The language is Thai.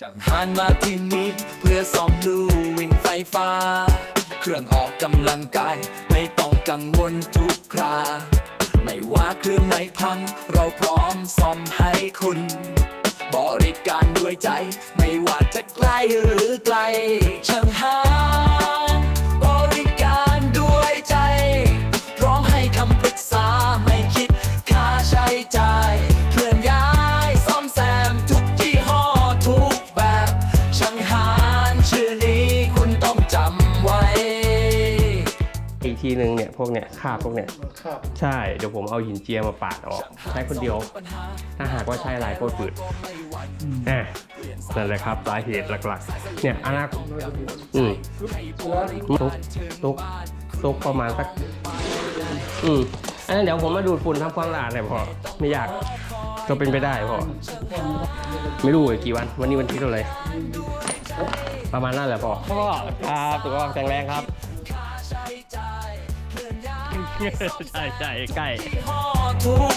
ช่างหันมาที่นี้เพื่อซ่อมลูวิ่งไฟฟ้า เครื่องออกกำลังกาย ไม่ต้องกังวลทุกครา ไม่ว่าเครื่องไหนพัง เราพร้อมซ่อมให้คุณ บริการด้วยใจ ไม่ว่าจะใกล้หรือไกลช่างหาน อีกทีหนึ่งเนี่ยพวกเนี่ยคราบพวกเนี่ยครับใช่เดี๋ยวผมเอาหินเจียมาปาดออก ใช้คนเดียว ถ้าหากว่าใช้ลายโคตรฝืดอะนั่นแหละครับสาเหตุหลักๆ เนี่ยอนาคตอืมตุกตุกตุกประมาณสักอืมอันนั้นเดี๋ยวผมมาดูดฝุ่นทำความสะอาดเลยพอไม่ยากก็เป็นไปได้พอไม่รู้อีกกี่วัน วันนี้วันที่เท่าไหร่ประมาณนั้นแหละพอพ่อครับสุขภาพแข็งแรงครับ ใช่ใช่ใกล้ยี่ห้อทุก